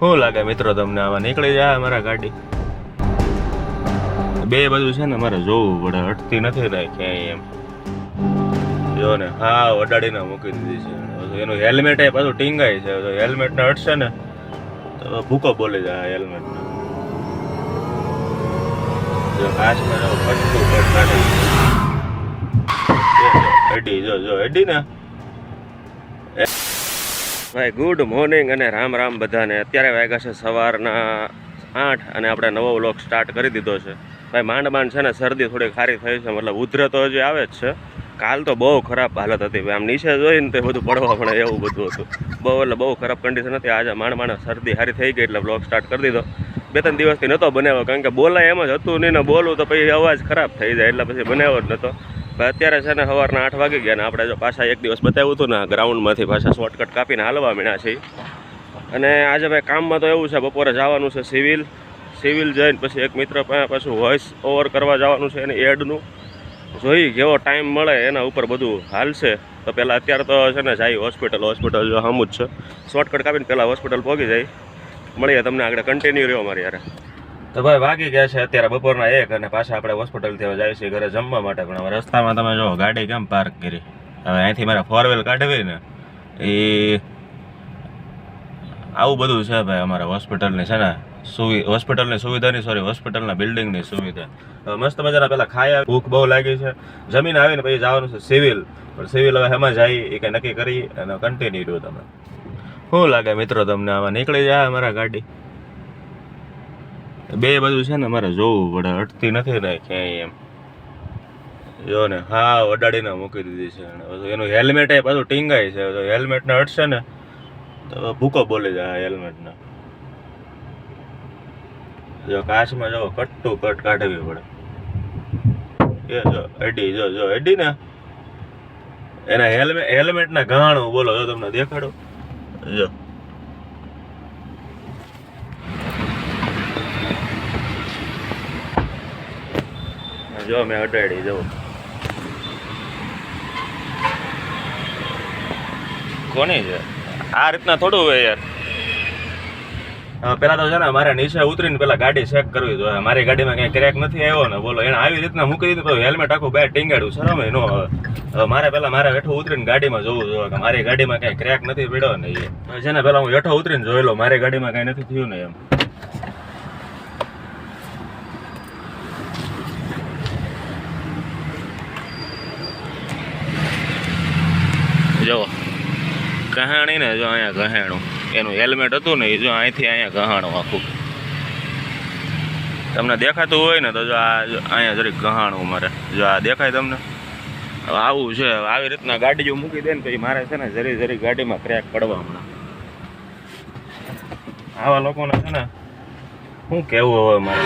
શું લાગે મિત્રો તમને આમાં? નીકળી જાય અમારા ગાડી. બે બધું છે ને મારે જોવું પડે અટતી નથી ને ક્યાંય એમ. જો ને, હા અડાડીને મૂકી દીધી છે. એનું હેલ્મેટ એ પાછું ટીંગાય છે. તો હેલ્મેટ ને અટશે ને, તો ભૂકો બોલી જાય હેલ્મેટ ને. જો કાચમાં જો કાઢી જો જો એડી ને. ભાઈ ગુડ મોર્નિંગ અને રામ રામ બધાને. અત્યારે વાગ્યા છે સવારના આઠ અને આપણે નવો વ્લોગ સ્ટાર્ટ કરી દીધો છે. ભાઈ માંડ માંડ છે ને શરદી થોડી ખારી થઈ છે, મતલબ ઉધરે તો હજી આવે જ છે. કાલ તો બહુ ખરાબ હાલત હતી. ભાઈ, આમ નીચે જોઈને તે બધું પડવા પડે એવું બધું હતું. બહુ એટલે બહુ ખરાબ કન્ડિશન હતી. આજે માંડ માંડ શરદી હારી થઈ ગઈ એટલે વ્લોગ સ્ટાર્ટ કરી દીધો. બે ત્રણ દિવસથી નહોતો બનાવ્યો, કારણ કે બોલાય એમ જ હતું નહીં ને બોલું તો પછી અવાજ ખરાબ થઈ જાય, એટલે પછી બનાવ્યો જ નહોતો અત્યારે છે ને સવારના આઠ વાગી ગયા ને આપણે જો પાછા એક દિવસ બતાવ્યું હતું ને ગ્રાઉન્ડમાંથી પાછા શોર્ટકટ કાપીને હાલવા મીણા છે અને આજે ભાઈ કામમાં તો એવું છે, બપોરે જવાનું છે સિવિલ. સિવિલ જઈને પછી એક મિત્ર પાછું વોઇસ ઓવર કરવા જવાનું છે એને એડનું જોઈ જેવો ટાઈમ મળે, એના ઉપર બધું હાલશે. તો પહેલાં અત્યારે તો છે ને જાય હોસ્પિટલ હોસ્પિટલ જો સામું જ છે. શોર્ટકટ કાપીને પહેલાં હોસ્પિટલ પહોંચી જાય. મળીએ તમને આગળ કન્ટિન્યુ રહ્યો મારી યારે તો ભાઈ વાગી ગયા છે અત્યારે બપોરના એક અને પાછા આપણે હોસ્પિટલથી હવે જાય છીએ ઘરે જમવા માટે. પણ હવે રસ્તામાં તમે જો ગાડી કેમ પાર્ક કરી? હવે અહીંથી મારે ફોર વ્હીલ કાઢવી ને એ આવું બધું છે ભાઈ અમારે હોસ્પિટલની છે ને, સુવિ, હોસ્પિટલની સુવિધાની સોરી હોસ્પિટલના બિલ્ડિંગની સુવિધા. મસ્ત મજાના પેલા ખાયા, ભૂખ બહુ લાગી છે. જમીન આવીને પછી જવાનું છે સિવિલ. પણ સિવિલ હવે એમાં જાય એ કંઈ નક્કી કરી અને કન્ટિન્યુ રહ્યું તમે. શું લાગે મિત્રો તમને? આમાં નીકળી જાય અમારા ગાડી? બે બધું છે ને મારે જોવું પડે અટતી નથી ને ક્યાંય એમ. જો ને, હા અડાડીને મૂકી દીધી છે. એનું હેલ્મેટ એ પાછું ટીંગાય છે. તો હેલ્મેટને અટશે ને, તો ભૂકો બોલી જાય હેલ્મેટને. જો કાચમાં જો કટ્ટું કટ કાઢવી પડે. એ જો એડી જો જો એડી ને. એના હેલ્મેટ હેલ્મેટના ઘાણું બોલો, જો તમને દેખાડો. જો. જો મેં અડાડી જવું. કોની છે? આ રીતના થોડું હોય યાર. પેલા તો છે ને મારે નીચે ઉતરીને પેલા ગાડી ચેક કરવી જોઈએ. મારી ગાડીમાં કઈ ક્રેક નથી આવ્યો ને બોલો. એને આવી રીતના મૂકી દીધું તો હેલ્મેટ આખું બે ટીંગાડ્યું શરમ નો હવે મારે પેલા મારે હેઠો ઉતરીને ગાડીમાં જોવું જોઈએ કે મારી ગાડીમાં કઈ ક્રેક નથી પડ્યો ને એ છે ને પેલા હું હેઠો ઉતરીને જોઈ લઉં મારી ગાડીમાં કઈ નથી થયું ને એમ. જો કહાણી ને જો અહીંયા કહાણું એનું હેલ્મેટ હતું ને એ જો અહીંથી અહીંયા કહાણું આખું. તમને દેખાતું હોય ને તો જો આ અહીંયા જરીક કહાણું મારે. જો આ દેખાય તમને? આવું છે. આવી રીતના ગાડી જો મૂકી દે ને પછી મારે છે ને જરી જરી ગાડીમાં ક્રેક પડવા હમણાં આવા લોકોને છે ને શું કેવું હવે મારે?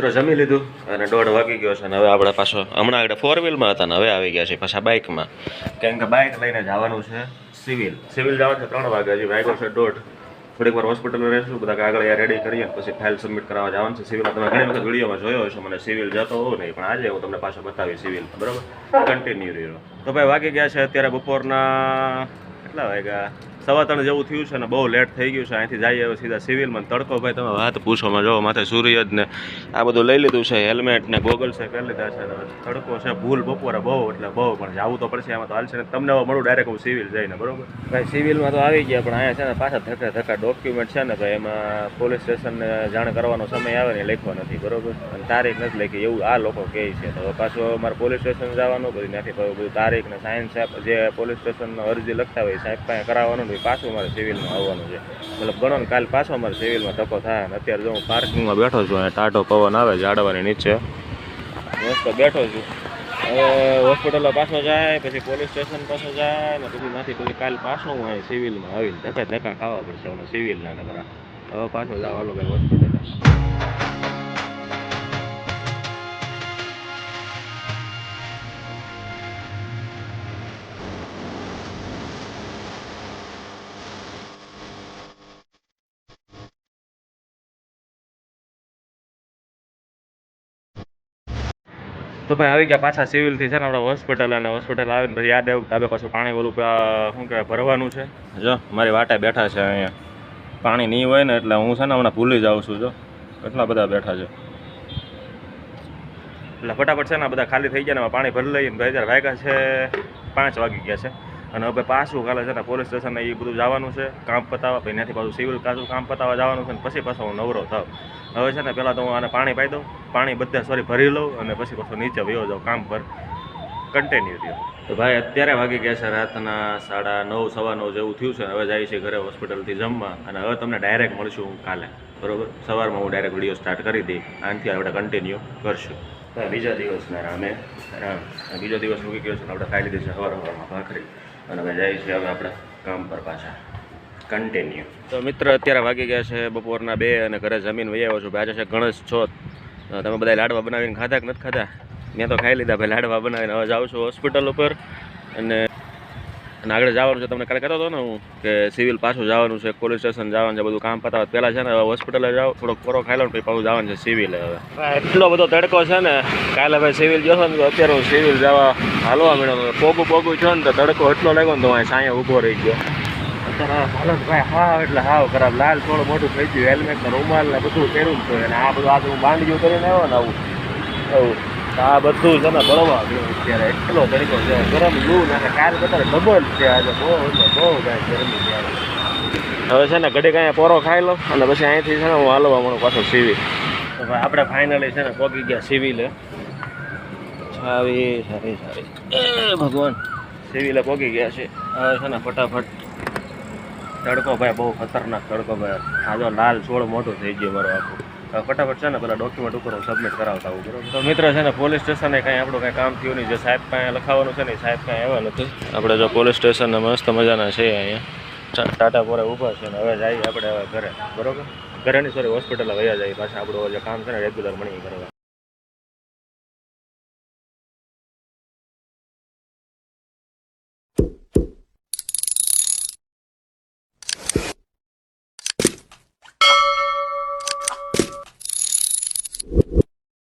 મિત્રો જમી લીધું અને દોઢ વાગી ગયો છે અને હવે આપણે પાછો હમણાં આગળ ફોર વ્હીલમાં હતા ને હવે આવી ગયા છે પાછા બાઇકમાં કેમ કે બાઇક લઈને જવાનું છે સિવિલ સિવિલ જવાનું છે ત્રણ વાગે, હજી વાગ્યો છે દોઢ. થોડીક વાર હોસ્પિટલ રહેશું, બધા કાગળ રેડી કરીએ પછી ફાઇલ સબમિટ કરાવવા જવાનું છે. સિવિલ તમે ઘણી વખત વિડીયોમાં જોયો હશે, મને સિવિલ જતો હોઉં નહીં, પણ આજે હું તમને પાછો બતાવી સિવિલ બરાબર? કન્ટિન્યુ રહ્યો. તો ભાઈ વાગી ગયા છે અત્યારે બપોરના કેટલા વાગ્યા? સવા ત્રણ જેવું થયું છે ને બહુ લેટ થઈ ગયું છે. અહીંથી જઈએ હવે સીધા સિવિલમાં તડકો ભાઈ તમે વાત પૂછોમાં જો માથે સૂર્યજને આ બધું લઈ લીધું છે હેલ્મેટ ને ગોગલ્સ છે પહેરી લીધા છે તડકો છે, ભૂલ બપોરે બહુ, એટલે બહુ, પણ જવું તો પડશે આમાં તો હાલશે ને તમને મળું ડાયરેક્ટ હું સિવિલ જઈને, બરોબર? ભાઈ સિવિલમાં તો આવી ગયા, પણ અહીંયા છે ને પાછા ધક્કા ધક્કા ડોક્યુમેન્ટ છે ને ભાઈ એમાં પોલીસ સ્ટેશનને જાણ કરવાનો સમય આવે ને લખવા નથી, બરોબર? અને તારીખ નથી લખી, એવું આ લોકો કહે છે. તો પાછું મારે પોલીસ સ્ટેશન જવાનું બધું નથી બધું તારીખ ને સાયન્સ જે પોલીસ સ્ટેશનનો અરજી લખતા હોય સાહેબ પાસે કરાવવાનું પછી પાછું મારે સિવિલમાં આવવાનું છે. મતલબ ગણો ને કાલ પાછો મારે સિવિલમાં ધક્કો થાય અને અત્યારે જો હું પાર્કિંગમાં બેઠો છું અને ટાઢો પવન આવે ઝાડવાની નીચે. મસ્ત બેઠો છું. હવે હોસ્પિટલો પાછો જાય, પછી પોલીસ સ્ટેશન પાછો જાય, ને પછી ત્યાંથી પછી કાલ પાછો હું અહીં સિવિલમાં આવીને ધક્કા ધક્કા ખાવા પડશે સિવિલના નકરા. હવે પાછો જવાનો કંઈ હોસ્પિટલ. તો ભાઈ આવી ગયા પાછા સિવિલથી છે ને આપણે હોસ્પિટલ અને હોસ્પિટલ આવીને પછી યાદ આવ્યું કે પાછું પાણી ઓલું શું કહેવાય, ભરવાનું છે. જો, મારી વાટે બેઠા છે અહીંયા. પાણી નહીં હોય ને એટલે હું છે ને હમણાં ભૂલી જાઉં છું, જો. કેટલા બધા બેઠા છે. એટલે ફટાફટ છે ને બધા ખાલી થઈ ગયા ને પાણી ભરી લઈએ બે હજાર વાગ્યા છે, પાંચ વાગી ગયા છે. અને હવે પાછું કાલે છે ને પોલીસ સ્ટેશન એ બધું જવાનું છે, કામ પતાવવા. પછી ત્યાંથી પાછું સિવિલ કાચું કામ પતાવવા જવાનું છે ને, પછી પાછો હું નવરો થાવ. હવે છે ને પહેલાં તો હું આને પાણી પાઈ દઉં પાણી બધા સોરી ભરી લઉં અને પછી પાછો નીચે વયો જાઉં કામ પર કન્ટિન્યુ થયો તો ભાઈ અત્યારે વાગી ગયા છે રાતના સાડા નવ સવા નવ જેવું થયું છે હવે જાય છે ઘરે હોસ્પિટલથી જમવા અને હવે તમને ડાયરેક્ટ મળશું હું કાલે બરોબર? સવારમાં હું ડાયરેક્ટ વીડિયો સ્ટાર્ટ કરી દઈ આનાથી આપણે કન્ટિન્યુ કરશું. બીજા દિવસના રામે. રામ બીજો દિવસ મૂકી ગયો છે ને આપણે ખાઈ લીધી છે સવાર સવારમાં ભાખરી. અને હવે જાય છે હવે આપણે કામ પર પાછા. કન્ટિન્યુ તો મિત્ર અત્યારે વાગી ગયા છે બપોરના બે અને ઘરે જમીન વહી આવ્યો છું. ભાઈ આજે છે ગણેશ છોત તમે બધા લાડવા બનાવીને ખાધા કે નથી ખાધા? મેં તો ખાઈ લીધા ભાઈ લાડવા બનાવીને. હવે જાઉં છું હોસ્પિટલ ઉપર. અને અને આગળ જવાનું છે. તમને કાલે કહેતો હતો ને હું કે સિવિલ પાછું જવાનું છે પોલીસ સ્ટેશન જવાનું છે બધું કામ પતાવે પહેલાં છે ને હવે હોસ્પિટલે જાઓ થોડોક કોરો ખાઈ લો ને પછી પાછું જવાનું છે સિવિલે હવે. એટલો બધો તડકો છે ને કાલે ભાઈ સિવિલ જશો ને તો અત્યારે હું સિવિલ જવા હાલવા મળ્યો પોગું પોગું છો ને તો તડકો એટલો લાગ્યો ને તો અહીં સાંયે ઊભો રહી ગયો. અત્યારે હાલત ભાઈ હાવ એટલે હાવ ખરાબ. લાલ થોડું મોટું થઈ ગયું. હેલ્મેટ ને રૂમાલ ને બધું પહેર્યું છે અને આ બધું આજે માંડ્યું કરીને આવ્યો ને આવું. એવું આ બધું છે ને બળવા ગયું અત્યારે. એટલો તરીકો ગરમ લૂ ને કાલ કરતા ડબલ છે. બહુ બહુ કાંઈ હવે છે ને ઘડીક અહીંયા પોરો ખાઈ લો અને પછી અહીંથી છે ને હું હાલવા મળું પાછો ભાઈ આપણે ફાઇનલી છે ને પોગી ગયા સિવિલે સારી સારી સારી. એ ભગવાન. સિવિલે પોગી ગયા છે. હવે છે ને ફટાફટ તડકો ભાઈ બહુ ખતરનાક તડકો ભાઈ. આ લાલ છોડ મોટું થઈ ગયું મારું આખું. ફટાફટ છે ને પેલા ડોક્યુમેન્ટ ઉપર સબમિટ કરાવતા આવું, બરોબર? તો મિત્ર છે ને પોલીસ સ્ટેશને કાંઈ આપણું કાંઈ કામ થયું નહીં. જે સાહેબ કાંઈ લખાવવાનું છે ને સાહેબ કાંઈ આવ્યા નથી. આપણે જો પોલીસ સ્ટેશનને મસ્ત મજાના છે અહીંયા. ટાટા પોરે ઊભા છે ને, હવે જઈએ આપણે હવે ઘરે. બરોબર? ઘરેની સોરી હોસ્પિટલ વયા જઈએ પાછા. આપણું જે કામ છે ને રેગ્યુલર મળી કરવા.